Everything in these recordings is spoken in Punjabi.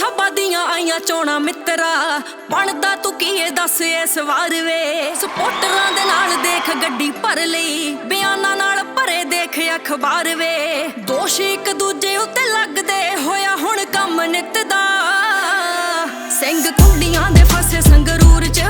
ਸਭਾ ਦੀਆਂ ਆਈਆਂ ਚੋਣਾ ਮਿੱਤਰਾ। ਬਣਦਾ ਤੂੰ ਕੀ ਇਹ ਦੱਸ ਇਸ ਵਾਰ ਵੇ? ਸਪੋਰਟਰਾਂ ਦੇ ਨਾਲ ਦੇਖ ਗੱਡੀ ਭਰ ਲਈ। ਬਿਆਨਾਂ ਨਾਲ ਭਰੇ ਦੇਖ ਅਖਬਾਰ ਵੇ। ਦੋਸ਼ ਇੱਕ ਦੂਜੇ ਉੱਤੇ ਲੱਗਦੇ ਹੋਇਆ ਹੁਣ ਕੰਮ ਨਿੱਤ ਦਾ ਸਿੰਘ ਕੁੰਡੀਆਂ ਦੇ ਫਸੇ ਸੰਗਰੂਰ ਚ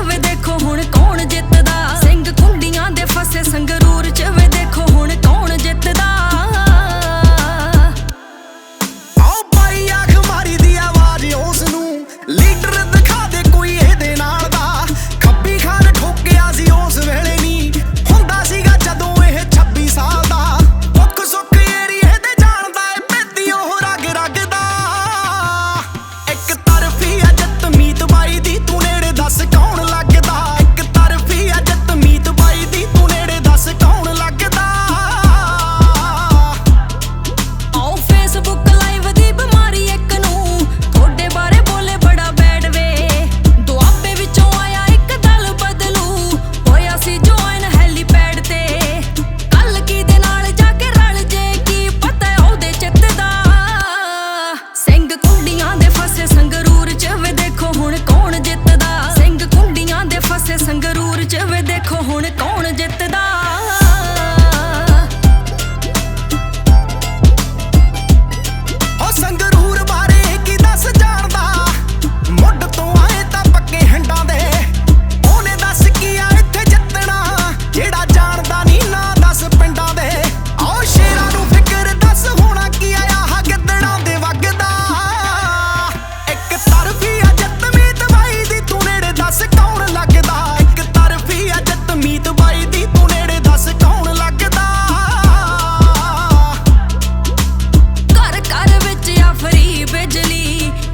originally